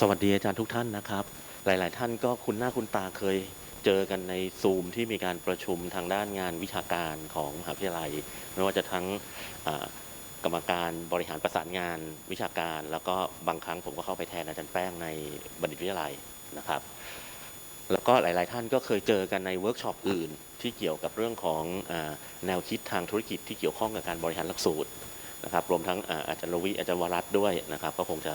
สวัสดีอาจารย์ทุกท่านนะครับ หลาย ๆ ท่านก็คุ้นหน้าคุ้นตาเคยเจอกันในซูมที่มีการประชุมทางด้านงานวิชาการของมหาวิทยาลัย ไม่ว่าจะทั้งกรรมการบริหารประสานงานวิชาการ แล้วก็บางครั้งผมก็เข้าไปแทนอาจารย์แป้งในบัณฑิตวิทยาลัยนะครับ แล้วก็หลาย ๆ ท่านก็เคยเจอกันในเวิร์กช็อปอื่นที่เกี่ยวกับเรื่องของอแนวคิดทางธุรกิจที่เกี่ยวข้องกับการบริหารหลักสูตรนะครับ รวมทั้งอาจารย์รวิอาจารย์วรัตด้วยนะครับ ก็คงจะ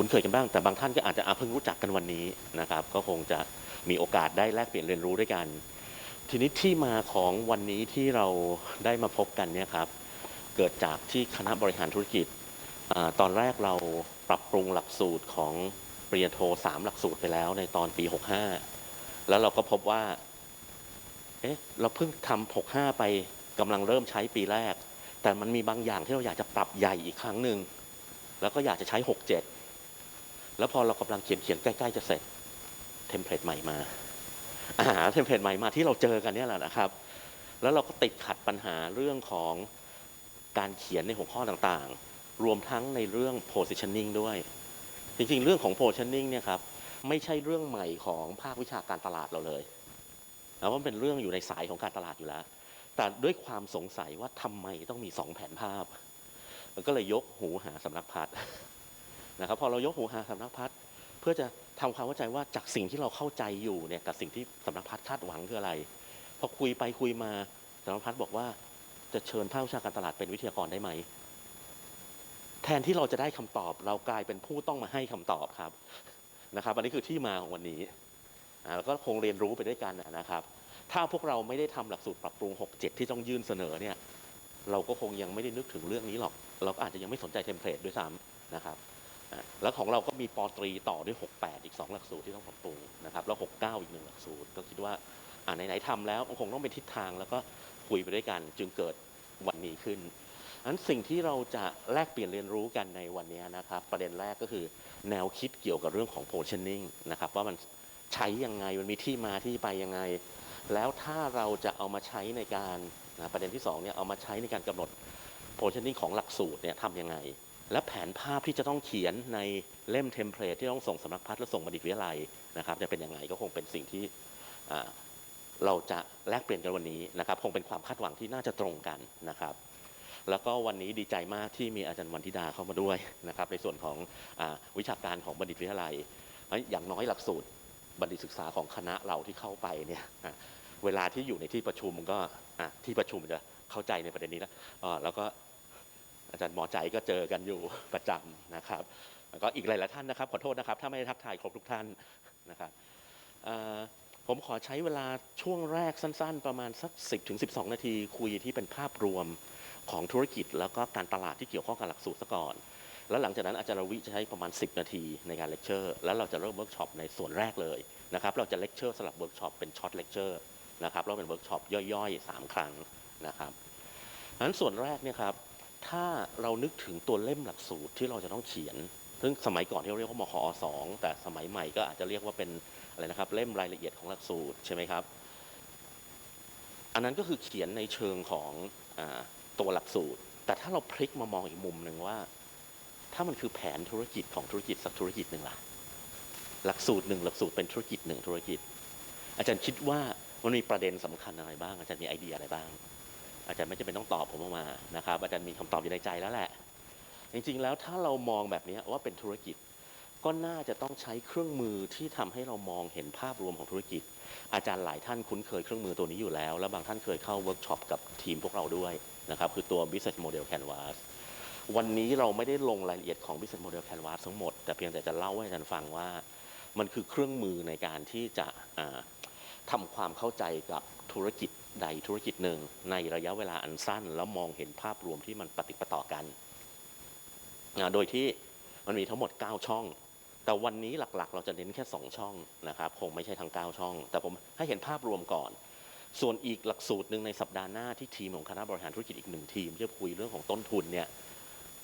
คุ้นเคยกันบ้าง แต่บางท่านก็อาจจะเพิ่งรู้จักกันวันนี้นะครับ ก็คงจะมีโอกาสได้แลกเปลี่ยนเรียนรู้ด้วยกัน ทีนี้ที่มาของวันนี้ที่เราได้มาพบกันเนี่ยครับ เกิดจากที่คณะบริหารธุรกิจอตอนแรกเราปรับปรุงหลักสูตรของปริญญาโทสามหลักสูตรไปแล้วในตอนปี 65 แล้วเราก็พบว่า เอ๊ะ เราเพิ่งทำ65 ไปกำลังเริ่มใช้ปีแรก แต่มันมีบางอย่างที่เราอยากจะปรับใหญ่อีกครั้งหนึ่ง แล้วก็อยากจะใช้ 67 แล้วพอเรากำลังเขียนเขียนใกล้ๆจะเสร็จเทมเพลตใหม่มาอ่าเทมเพลตใหม่มาที่เราเจอกันเนี่ยแหละนะครับ แล้วเราก็ติดขัดปัญหาเรื่องของการเขียนในหัวข้อต่างๆ รวมทั้งในเรื่อง positioning ด้วย จริงๆ เรื่องของ positioning เนี่ยครับไม่ใช่เรื่องใหม่ของภาควิชาการตลาดเราเลยนะว่าเป็นเรื่องอยู่ในสายของการตลาดอยู่แล้ว แต่ด้วยความสงสัยว่าทำไมต้องมีสองแผนภาพ ก็เลยยกหูหาสำนักพัฒน์ นะครับพอเรายกหูหาสำนักพัฒน์เพื่อจะทำความเข้าใจว่าจากสิ่งที่เราเข้าใจอยู่เนี่ยกับสิ่งที่สำนักพัฒน์คาดหวังคืออะไรพอคุยไปคุยมาสำนักพัฒน์บอกว่าจะเชิญภาควิชาการตลาดเป็นวิทยากรได้ไหมแทนที่เราจะได้คำตอบ เรากลายเป็นผู้ต้องมาให้คำตอบครับนะครับอันนี้คือที่มาของวันนี้อ่าแล้วก็คงเรียนรู้ไปด้วยกันนะครับ ถ้าพวกเราไม่ได้ทำหลักสูตรปรับปรุง 67 ที่ต้องยื่นเสนอเนี่ยเราก็คงยังไม่ได้นึกถึงเรื่องนี้หรอก เราก็อาจจะยังไม่สนใจเทมเพลตด้วยซ้ำนะครับ แล้วของเราก็มีปอตรีต่อด้วย 68 อีก 2 หลักสูตรที่ต้องปรับปรุงนะครับ แล้ว 69 อีกหนึ่งหลักสูตร ก็คิดว่าอ่าไหนๆทำแล้วคงต้องเป็นทิศทางแล้วก็คุยไปด้วยกันจึงเกิดวันนี้ขึ้นอันสิ่งที่เราจะแลกเปลี่ยนเรียนรู้กันในวันนี้นะครับ ประเด็นแรกก็คือแนวคิดเกี่ยวกับเรื่องของ positioning นะครับว่ามันใช้ยังไงมันมีที่มาที่ไปยังไง แล้วถ้าเราจะเอามาใช้ในการนะประเด็นที่สองเนี่ยเอามาใช้ในการกำหนด positioning ของหลักสูตรเนี่ยทำยังไง และแผนภาพที่จะต้องเขียนในเล่มเทมเพลตที่ต้องส่งสำนักพัฒน์และส่งบัณฑิตวิทยาลัยนะครับจะเป็นยังไงก็คงเป็นสิ่งที่เราจะแลกเปลี่ยนกันวันนี้นะครับ คงเป็นความคาดหวังที่น่าจะตรงกันนะครับ แล้วก็วันนี้ดีใจมากที่มีอาจารย์วันธิดาเข้ามาด้วยนะครับ ในส่วนของอวิชาการของบัณฑิตวิทยาลัย อยอย่างน้อยหลักสูตรบัณฑิตศึกษาของคณะเราที่เข้าไปเนี่ยเวลาที่อยู่ในที่ประชุมก็ที่ประชุมจะเข้าใจในประเด็นนี้แล้วแล้วก็ อาจารย์หมอใจก็เจอกันอยู่ประจำนะครับแล้วก็อีกหลายๆท่านนะครับ ขอโทษนะครับ ถ้าไม่ได้ทักทายครบทุกท่านนะครับผมขอใช้เวลาช่วงแรกสั้น ๆ ประมาณสัก 10ถึง12 นาที คุยที่เป็นภาพรวมของธุรกิจ แล้วก็การตลาดที่เกี่ยวข้องกับหลักสูตรซะก่อน แล้วหลังจากนั้นอาจารย์รวิจะใช้ประมาณ 10 นาทีในการเลคเชอร์ แล้วเราจะเริ่มเวิร์กช็อปในส่วนแรกเลยนะครับ เราจะเลคเชอร์สลับเวิร์กช็อปเป็นช็อตเลคเชอร์นะครับแล้วเป็นเวิร์กช็อปย่อยๆ 3 ครั้งนะครับดังนั้นส่วนแรกเนี่ยครับ ถ้าเรานึกถึงตัวเล่มหลักสูตรที่เราจะต้องเขียน ซึ่งสมัยก่อนที่เราเรียกว่ามขอสองแต่สมัยใหม่ก็อาจจะเรียกว่าเป็นอะไรนะครับ เล่มรายละเอียดของหลักสูตรใช่ไหมครับ อันนั้นก็คือเขียนในเชิงของอตัวหลักสูตร แต่ถ้าเราพลิกมามองอีกมุมหนึ่งว่า ถ้ามันคือแผนธุรกิจของธุรกิจสักธุรกิจหนึ่งล่ะ หลักสูตรหนึ่งหลักสูตรเป็นธุรกิจหนึ่งธุรกิจ อาจารย์คิดว่ามันมีประเด็นสำคัญอะไรบ้าง อาจารย์มีไอเดียอะไรบ้าง อาจารย์ไม่จำเป็นต้องตอบผมออกมานะครับอาจารย์มีคำตอบอยู่ในใจแล้วแหละ จริงๆแล้วถ้าเรามองแบบนี้ว่าเป็นธุรกิจ ก็น่าจะต้องใช้เครื่องมือที่ทำให้เรามองเห็นภาพรวมของธุรกิจ อาจารย์หลายท่านคุ้นเคยเครื่องมือตัวนี้อยู่แล้ว และบางท่านเคยเข้าเวิร์กช็อปกับทีมพวกเราด้วยนะครับคือตัว business model canvas วันนี้เราไม่ได้ลงรายละเอียดของ business model canvas ทั้งหมด แต่เพียงแต่จะเล่าให้อาจารย์ฟังว่ามันคือเครื่องมือในการที่จะอ่าทำความเข้าใจกับธุรกิจ ใดธุรกิจหนึ่ง ในระยะเวลาอันสั้น แล้วมองเห็นภาพรวมที่มันปฏิปต่อกัน โดยที่มันมีทั้งหมด 9 ช่อง แต่วันนี้หลักๆ เราจะเน้นแค่ 2 ช่องนะครับคงไม่ใช่ทั้ง 9 ช่อง แต่ผมให้เห็นภาพรวมก่อน ส่วนอีกหลักสูตรหนึ่งในสัปดาห์หน้าที่ทีมของคณะบริหารธุรกิจอีกหนึ่งทีมที่จะคุยเรื่องของต้นทุนเนี่ย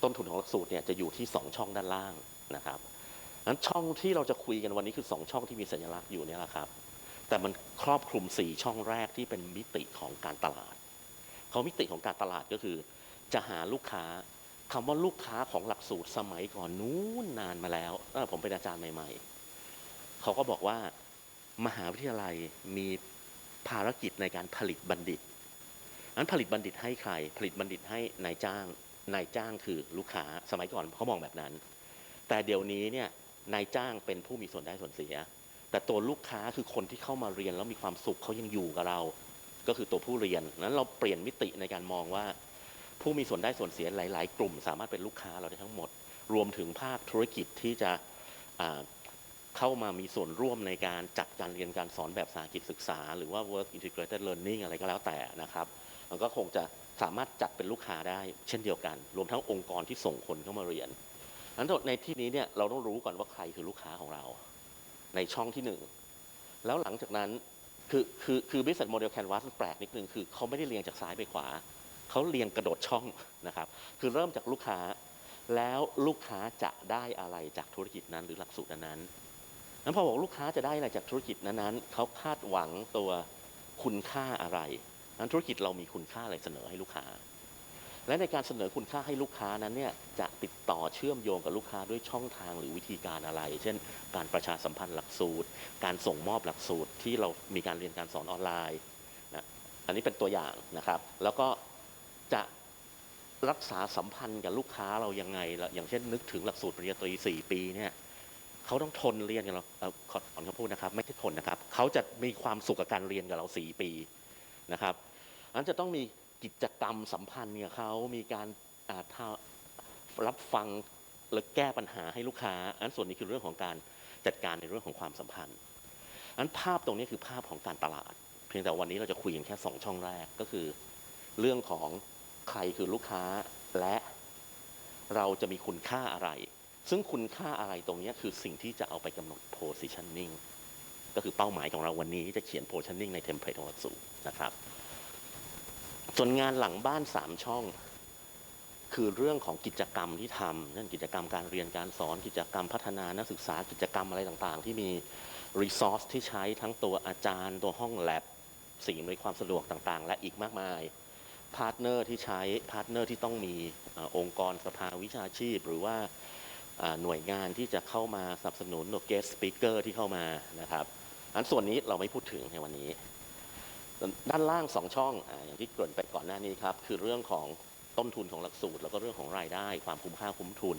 ต้นทุนของหลักสูตรเนี่ยจะอยู่ที่ 2 ช่องด้านล่างนะครับนั้นช่องที่เราจะคุยกันวันนี้คือ 2 ช่องที่มีสัญลักษณ์อยู่เนี่ยแหละครับ แต่มันครอบคลุม 4 ช่องแรกที่เป็นมิติของการตลาดเขามิติของการตลาดก็คือ จะหาลูกค้าคำว่าลูกค้าของหลักสูตรสมัยก่อนนู้นนานมาแล้วตั้งแต่ผมเป็นอาจารย์ใหม่ๆ เขาก็บอกว่ามหาวิทยาลัยมีภารกิจในการผลิตบัณฑิตนั้นผลิตบัณฑิตให้ใคร ผลิตบัณฑิตให้นายจ้าง นายจ้างคือลูกค้าสมัยก่อนเขามองแบบนั้น แต่เดี๋ยวนี้เนี่ยนายจ้างเป็นผู้มีส่วนได้ส่วนเสีย แต่ตัวลูกค้าคือคนที่เข้ามาเรียนแล้วมีความสุขเขายังอยู่กับเรา ก็คือตัวผู้เรียนนั้นเราเปลี่ยนมิติในการมองว่า ผู้มีส่วนได้ส่วนเสียหลาย ๆ กลุ่ม สามารถเป็นลูกค้าเราได้ทั้งหมด รวมถึงภาคธุรกิจที่จะเข้ามามีส่วนร่วมในการจัดการเรียนการสอนแบบสาหกิจศึกษา หรือว่า work integrated learning อะไรก็แล้วแต่นะครับมันก็คงจะสามารถจัดเป็นลูกค้าได้เช่นเดียวกัน รวมทั้งองค์กรที่ส่งคนเข้ามาเรียนอันในที่นี้เนี่ยเราต้องรู้ก่อนว่าใครคือลูกค้าของเรา ในช่องที่หนึ่งแล้วหลังจากนั้นคือคือคือ business model canvas มันแปลกนิดนึง คือเขาไม่ได้เรียงจากซ้ายไปขวา เขาเรียงกระโดดช่องนะครับ คือเริ่มจากลูกค้า แล้วลูกค้าจะได้อะไรจากธุรกิจนั้นหรือหลักสูตรนั้นนั้นพอบอกลูกค้าจะได้อะไรจากธุรกิจนั้นๆเขาคาดหวังตัวคุณค่าอะไรนั้นธุรกิจเรามีคุณค่าอะไรเสนอให้ลูกค้า และในการเสนอคุณค่าให้ลูกค้านั้นเนี่ยจะติดต่อเชื่อมโยงกับลูกค้าด้วยช่องทางหรือวิธีการอะไร เช่น การประชาสัมพันธ์หลักสูตร การส่งมอบหลักสูตรที่เรามีการเรียนการสอนออนไลน์นะอันนี้เป็นตัวอย่างนะครับ แล้วก็จะรักษาสัมพันธ์กับลูกค้าเรายังไงล่ะอย่างเช่นนึกถึงหลักสูตรปริญญาตรี 4 ปีเนี่ยเขาต้องทนเรียนกับเราเอ่อขอขอคำพูดนะครับ ไม่ใช่ทนนะครับ เขาจะมีความสุขกับการเรียนกับเรา 4 ปีนะครับอันจะต้องมี กิจกรรมสัมพันธ์กับเขามีการารับฟังและแก้ปัญหาให้ลูกค้า อันส่วนนี้คือเรื่องของการจัดการในเรื่องของความสัมพันธ์ อันภาพตรงนี้คือภาพของการตลาด เพียงแต่วันนี้เราจะคุยกันแค่สองช่องแรกก็คือ เรื่องของใครคือลูกค้าและเราจะมีคุณค่าอะไร ซึ่งคุณค่าอะไรตรงนี้คือสิ่งที่จะเอาไปกำหนด positioning ก็คือเป้าหมายของเราวันนี้จะเขียน positioning ในเทมเพลตของหลักสูตรนะครับ ส่วนงานหลังบ้าน3ช่อง คือเรื่องของกิจกรรมที่ทำนั่นกิจกรรมการเรียนการสอนกิจกรรมพัฒนานักศึกษากิจกรรมอะไรต่างๆ ที่มี resource ที่ใช้ทั้งตัวอาจารย์ ตัวห้องแลบสิ่งอำนความสะดวกต่างๆ และอีกมากมายพาร์ทเนอร์ที่ใช้พาร์ทเนอร์ที่ต้องมีอองค์กรสภาวิชาชีพ หรือว่าหน่วยงานที่จะเข้ามาสนับสนุนตัว guest speaker ที่เข้ามานะครับอันส่วนนี้เราไม่พูดถึงในวันนี้ ด้านล่างสองช่องออย่างที่เกริ่นไปก่อนหน้านี้ครับ คือเรื่องของต้นทุนของหลักสูตร แล้วก็เรื่องของรายได้ ความคุ้มค่าคุ้มทุน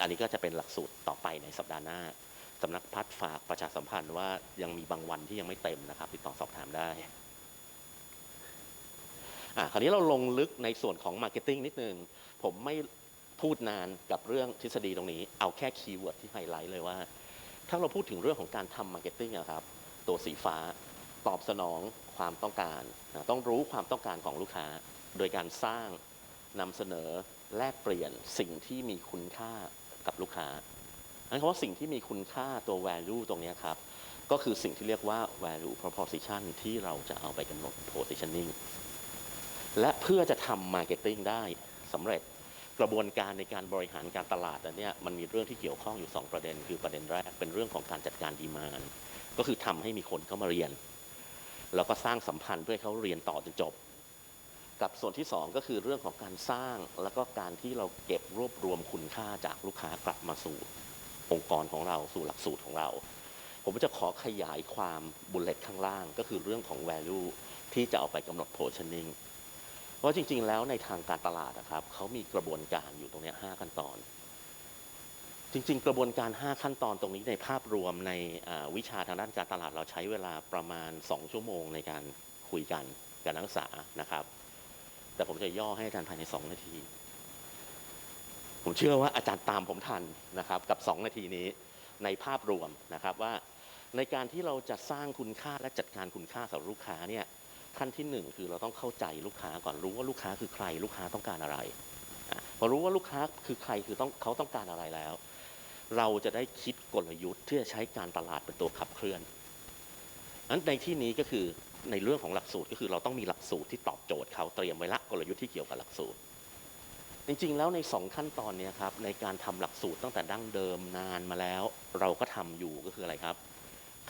อันนี้ก็จะเป็นหลักสูตรต่อไปในสัปดาห์หน้าสำนักพัฒน์ฝากประชาสัมพันธ์ว่ายังมีบางวันที่ยังไม่เต็มนะครับ ติดต่อสอบถามได้อะคราวนี้เราลงลึกในส่วนของมาร์เก็ตติ้งนิดนึง ผมไม่พูดนานกับเรื่องทฤษฎีตรงนี้ เอาแค่คีย์เวิร์ดที่ไฮไลท์เลยว่า ถ้าเราพูดถึงเรื่องของการทำมาร์เก็ตติ้งอะครับ ตัวสีฟ้า ตอบสนองความต้องการนะต้องรู้ความต้องการของลูกค้า โดยการสร้างนำเสนอแลกเปลี่ยนสิ่งที่มีคุณค่ากับลูกค้าอันคำว่าสิ่งที่มีคุณค่าตัว value ตรงนี้ครับ ก็คือสิ่งที่เรียกว่า value proposition ที่เราจะเอาไปกำหนด positioning และเพื่อจะทำ marketing ได้สำเร็จกระบวนการในการบริหารการตลาดอันนี้มันมีเรื่องที่เกี่ยวข้องอยู่ 2 ประเด็น คือประเด็นแรกเป็นเรื่องของการจัดการดีมานก็คือทำให้มีคนเข้ามาเรียน แล้วก็สร้างสัมพันธ์เพื่อให้เขาเรียนต่อจนจบ กับส่วนที่ 2 ก็คือเรื่องของการสร้างแล้วก็การที่เราเก็บรวบรวมคุณค่าจากลูกค้ากลับมาสู่องค์กรของเราสู่หลักสูตรของเรา ผมจะขอขยายความบุลเลตข้างล่าง ก็คือเรื่องของ value ที่จะเอาไปกำหนด positioning เพราะจริง ๆ แล้วในทางการตลาดนะครับเขามีกระบวนการอยู่ตรงนี้5ขั้นตอน จริงๆ กระบวนการ 5 ขั้นตอนตรงนี้ในภาพรวมในวิชาทางด้านการตลาดเราใช้เวลาประมาณ 2 ชั่วโมงในการคุยกันกับนักศึกษานะครับ แต่ผมจะย่อให้อาจารย์ภายใน 2 นาที ผมเชื่อว่าอาจารย์ตามผมทันนะครับกับ 2 นาทีนี้ในภาพรวมนะครับว่าในการที่เราจะสร้างคุณค่าและจัดการคุณค่าสำหรับลูกค้าเนี่ยขั้นที่หนึ่งคือเราต้องเข้าใจลูกค้าก่อนรู้ว่าลูกค้าคือใคร ลูกค้าต้องการอะไรพอรู้ว่าลูกค้าคือใครคือต้องเขาต้องการอะไรแล้ว เราจะได้คิดกลยุทธ์ที่จะใช้การตลาดเป็นตัวขับเคลื่อนนั้นในที่นี้ก็คือในเรื่องของหลักสูตรก็คือเราต้องมีหลักสูตรที่ตอบโจทย์เขาเตรียมไว้ละกลยุทธ์ที่เกี่ยวกับหลักสูตร จริงๆ แล้วในสองขั้นตอนนี้ครับในการทำหลักสูตรตั้งแต่ดั้งเดิมนานมาแล้ว เราก็ทำอยู่ก็คืออะไรครับ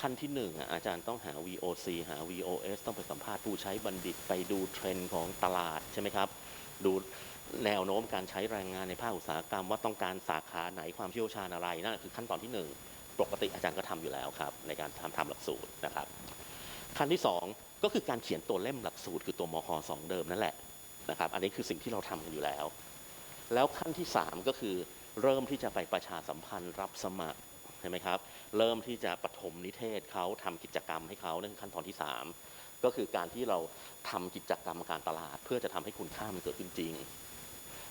ขั้นที่หนึ่งอาจารย์ต้องหา VOC หา VOS ต้องไปสัมภาษณ์ผู้ใช้บัณฑิตไปดูเทรนด์ของตลาดใช่ไหมครับ ดู แนวโน้มการใช้แรงงานในภาคอุตสาหกรรม ว่าต้องการสาขาไหนความเชี่ยวชาญอะไรนั่นคือขั้นตอนที่หนึ่งปกติอาจารย์ก็ทำอยู่แล้วครับ ในการทำทำหลักสูตรนะครับ ขั้นที่สองก็คือการเขียนตัวเล่มหลักสูตร คือตัวมคสองเดิมนั่นแหละนะครับ อันนี้คือสิ่งที่เราทำกันอยู่แล้ว แล้วขั้นที่สามก็คือเริ่มที่จะไปประชาสัมพันธ์รับสมัครใช่ไหมครับ เริ่มที่จะปฐมนิเทศเขาทำกิจกรรมให้เขานั่นคือขั้นตอนที่สามก็คือการที่เราทำกิจกรรมการตลาด เพื่อจะทำให้คุณค่ามันเกิดขึ้นจริง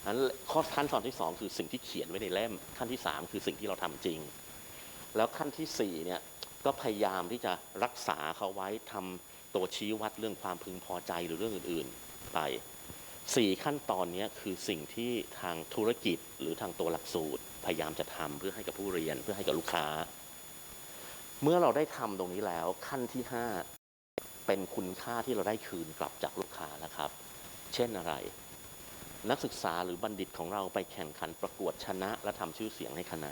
อันข้อขั้นตอนที่สองคือสิ่งที่เขียนไว้ในเล่ม ขั้นที่สามคือสิ่งที่เราทำจริง แล้วขั้นที่สี่เนี่ยก็พยายามที่จะรักษาเขาไว้ทำตัวชี้วัดเรื่องความพึงพอใจหรือเรื่องอื่นๆ ไปสี่ขั้นตอนนี้คือสิ่งที่ทางธุรกิจหรือทางตัวหลักสูตร พยายามจะทำเพื่อให้กับผู้เรียนเพื่อให้กับลูกค้า เมื่อเราได้ทำตรงนี้แล้วขั้นที่ห้าเป็นคุณค่าที่เราได้คืนกลับจากลูกค้าแล้วครับ เช่นอะไร นักศึกษาหรือบัณฑิตของเราไปแข่งขันประกวดชนะ และทำชื่อเสียงให้คณะ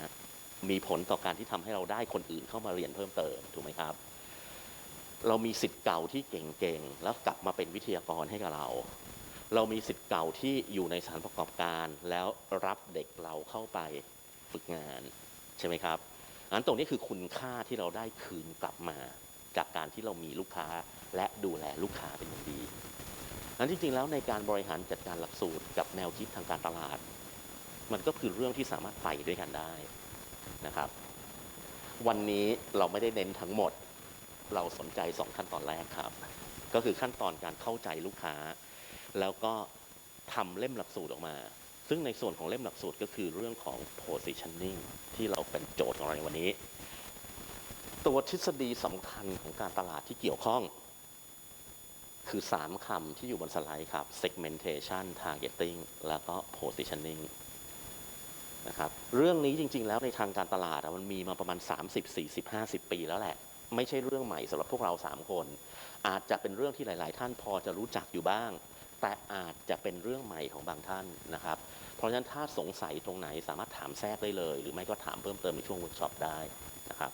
มีผลต่อการที่ทำให้เราได้คนอื่นเข้ามาเรียนเพิ่มเติมถูกไหมครับ เรามีสิทธิ์เก่าที่เก่งๆแล้วกลับมาเป็นวิทยากรให้กับเรา เรามีสิทธิ์เก่าที่อยู่ในสถานประกอบการแล้วรับเด็กเราเข้าไปฝึกงาน ใช่ไหมครับอันตรงนี้คือคุณค่าที่เราได้คืนกลับมา จากการที่เรามีลูกค้าและดูแลลูกค้าเป็นอย่างดี นั้นจริงๆแล้วในการบริหารจัดการหลักสูตรกับแนวคิดทางการตลาด มันก็คือเรื่องที่สามารถไปด้วยกันได้นะครับ วันนี้เราไม่ได้เน้นทั้งหมด เราสนใจสองขั้นตอนแรกครับ ก็คือขั้นตอนการเข้าใจลูกค้า แล้วก็ทำเล่มหลักสูตรออกมา ซึ่งในส่วนของเล่มหลักสูตรก็คือเรื่องของ positioning ที่เราเป็นโจทย์ของเราในวันนี้ ตัวทฤษฎีสำคัญของการตลาดที่เกี่ยวข้อง คือ 3คำที่อยู่บนสไลด์ครับ segmentation targeting แล้วก็ positioning นะครับ เรื่องนี้จริง ๆ แล้วในทางการตลาดมันมีมาประมาณ 30 40 50 ปีแล้วแหละ ไม่ใช่เรื่องใหม่สำหรับพวกเรา 3 คน อาจจะเป็นเรื่องที่หลาย ๆ ท่านพอจะรู้จักอยู่บ้าง แต่อาจจะเป็นเรื่องใหม่ของบางท่านนะครับ เพราะฉะนั้นถ้าสงสัยตรงไหนสามารถถามแทรกได้เลย หรือไม่ก็ถามเพิ่มเติมในช่วงเวิร์กช็อปได้นะครับ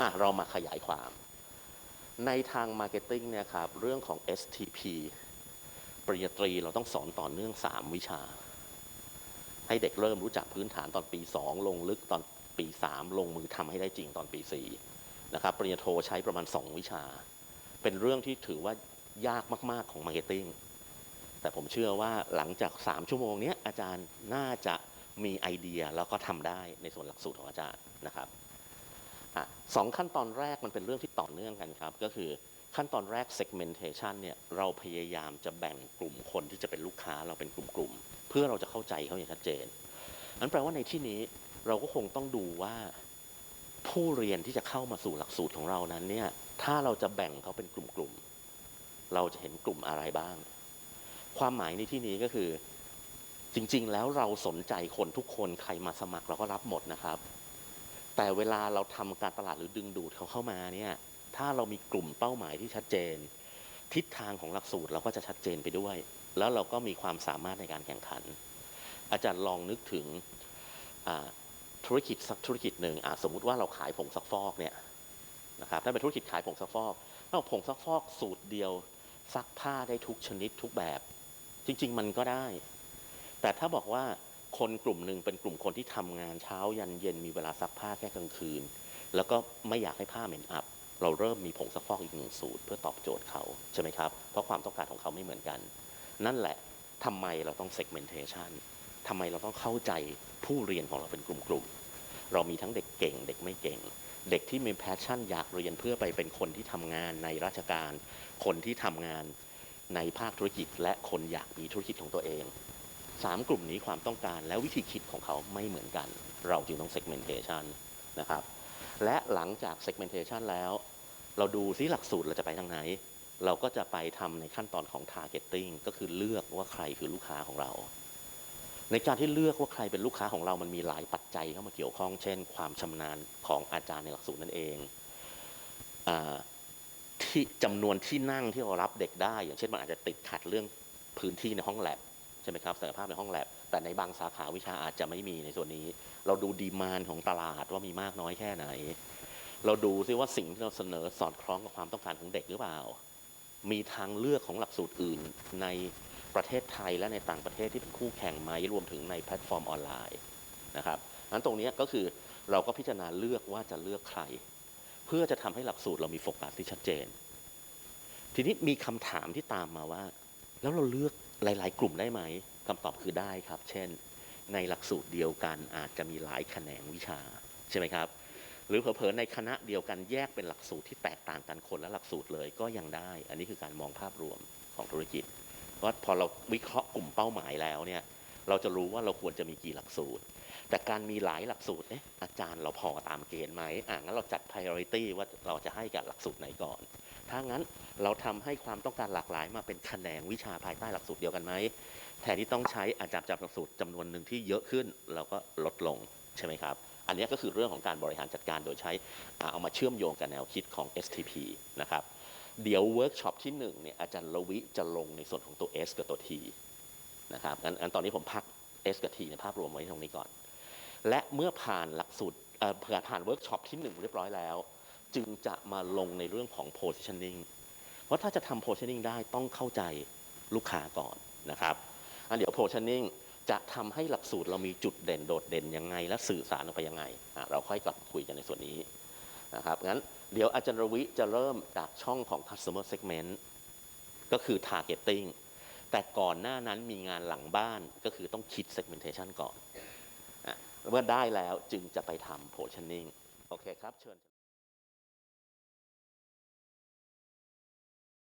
อะเรามาขยายความ ในทางมาร์เก็ตติ้งเนี่ยครับเรื่องของ STP ปริญญาตรีเราต้องสอนต่อเนื่อง 3 วิชา ให้เด็กเริ่มรู้จักพื้นฐานตอนปี 2 ลงลึกตอนปี 3 ลงมือทำให้ได้จริงตอนปี 4 นะครับ ปริญญาโทใช้ประมาณ 2 วิชา เป็นเรื่องที่ถือว่ายากมาก ๆ ของมาร์เก็ตติ้งแต่ผมเชื่อว่าหลังจาก 3 ชั่วโมงนี้อาจารย์น่าจะมีไอเดียแล้วก็ทำได้ในส่วนหลักสูตรของอาจารย์นะครับ สองขั้นตอนแรกมันเป็นเรื่องที่ต่อเนื่องกันครับ ก็คือขั้นตอนแรก segmentation เนี่ยเราพยายามจะแบ่งกลุ่มคนที่จะเป็นลูกค้าเราเป็นกลุ่มๆเพื่อเราจะเข้าใจเขาอย่างชัดเจนนั้นแปลว่าในที่นี้เราก็คงต้องดูว่าผู้เรียนที่จะเข้ามาสู่หลักสูตรของเรานั้นเนี่ยถ้าเราจะแบ่งเขาเป็นกลุ่มๆเราจะเห็นกลุ่มอะไรบ้าง ความหมายในที่นี้ก็คือ จริง ๆ แล้วเราสนใจคนทุกคนใครมาสมัครเราก็รับหมดนะครับ แต่เวลาเราทำการตลาดหรือดึงดูดเขาเข้ามาเนี่ยถ้าเรามีกลุ่มเป้าหมายที่ชัดเจน ทิศทางของหลักสูตรเราก็จะชัดเจนไปด้วย แล้วเราก็มีความสามารถในการแข่งขัน อาจารย์ลองนึกถึงธุรกิจสักธุรกิจหนึ่งสมมุติว่าเราขายผงซักฟอกเนี่ยนะครับถ้าเป็นธุรกิจขายผงซักฟอกเราผงซักฟอกสูตรเดียวซักผ้าได้ทุกชนิดทุกแบบ จริง ๆ มันก็ได้ แต่ถ้าบอกว่า คนกลุ่มหนึ่งเป็นกลุ่มคนที่ทำงานเช้ายันเย็นมีเวลาซักผ้าแค่กลางคืน แล้วก็ไม่อยากให้ผ้าเหม็นอับ เราเริ่มมีผงซักฟอกอีกหนึ่งสูตร เพื่อตอบโจทย์เขาใช่ไหมครับเพราะความต้องการของเขาไม่เหมือนกัน นั่นแหละทำไมเราต้อง segmentation ทำไมเราต้องเข้าใจผู้เรียนของเราเป็นกลุ่มๆเรามีทั้งเด็กเก่ง เด็กไม่เก่ง เด็กที่มีแพชชั่นอยากเรียนเพื่อไปเป็นคนที่ทำงานในราชการ คนที่ทำงานในภาคธุรกิจ และคนอยากมีธุรกิจของตัวเอง สามกลุ่มนี้ความต้องการและวิธีคิดของเขาไม่เหมือนกัน เราจึงต้อง segmentation นะครับ และหลังจาก segmentation แล้ว เราดูซิหลักสูตรเราจะไปทางไหน เราก็จะไปทำในขั้นตอนของ targeting ก็คือเลือกว่าใครคือลูกค้าของเรา ในการที่เลือกว่าใครเป็นลูกค้าของเรามันมีหลายปัจจัยเข้ามาเกี่ยวข้อง เช่น ความชำนาญของอาจารย์ในหลักสูตรนั่นเองอที่จำนวนที่นั่งที่เรารับเด็กได้ อย่างเช่นมันอาจจะติดขัดเรื่องพื้นที่ในห้องแลบ ใช่ไหมครับศักยภาพในห้องแลบแต่ในบางสาขาวิชาอาจจะไม่มีในส่วนนี้ เราดูดีมานของตลาดว่ามีมากน้อยแค่ไหน เราดูซิว่าสิ่งที่เราเสนอสอดคล้องกับความต้องการของเด็กหรือเปล่า มีทางเลือกของหลักสูตรอื่นในประเทศไทยและในต่างประเทศที่เป็นคู่แข่งไหมรวมถึงในแพลตฟอร์มออนไลน์นะครับนั้นตรงนี้ก็คือเราก็พิจารณาเลือกว่าจะเลือกใคร เพื่อจะทำให้หลักสูตรเรามีโฟกัสที่ชัดเจน ทีนี้มีคำถามที่ตามมาว่า แล้วเราเลือก หลาย ๆ กลุ่มได้ไหมคำตอบคือได้ครับ เช่น ในหลักสูตรเดียวกันอาจจะมีหลายแขนงวิชาใช่ไหมครับ หรือเผลอๆในคณะเดียวกันแยกเป็นหลักสูตรที่แตกต่างกันคนละหลักสูตรเลยก็ยังได้ อันนี้คือการมองภาพรวมของธุรกิจเพราะพอเราวิเคราะห์กลุ่มเป้าหมายแล้วเนี่ยเราจะรู้ว่าเราควรจะมีกี่หลักสูตร แต่การมีหลายหลักสูตรเอ๊ะอาจารย์เราพอตามเกณฑ์ไหมอะงั้นเราจัด priority ว่าเราจะให้กับหลักสูตรไหนก่อน ถ้างั้นเราทำให้ความต้องการหลากหลายมาเป็นแขนงวิชาภายใต้หลักสูตรเดียวกันไหมแทนที่ต้องใช้อาจารย์จับหลักสูตรจำนวนหนึ่งที่เยอะขึ้นเราก็ลดลงใช่ไหมครับ อันนี้ก็คือเรื่องของการบริหารจัดการโดยใช้เอามาเชื่อมโยงกับแนวคิดของ STP นะครับเดี๋ยวเวิร์กช็อปที่หนึ่งเนี่ยอาจารย์ลวิจะลงในส่วนของตัว S กับตัว T นะครับงั้นตอนนี้ผมพัก S กับ T ในภาพรวมไว้ตรงนี้ก่อน และเมื่อผ่านหลักสูตรเอ่อผ่านผ่านเวิร์กช็อปที่หนึ่งเรียบร้อยแล้ว จึงจะมาลงในเรื่องของ positioning เพราะถ้าจะทำ positioning ได้ต้องเข้าใจลูกค้าก่อนนะครับอันเดี๋ยว positioning จะทำให้หลักสูตรเรามีจุดเด่นโดดเด่นยังไง และสื่อสารออกไปยังไง เราค่อยกลับมาคุยกันในส่วนนี้นะครับงั้นเดี๋ยวอาจารย์รวิจะเริ่มจากช่องของ customer segment ก็คือ targeting แต่ก่อนหน้านั้นมีงานหลังบ้านก็คือต้องคิด segmentation ก่อน เมื่อได้แล้วจึงจะไปทำ positioning โอเคครับเชิญ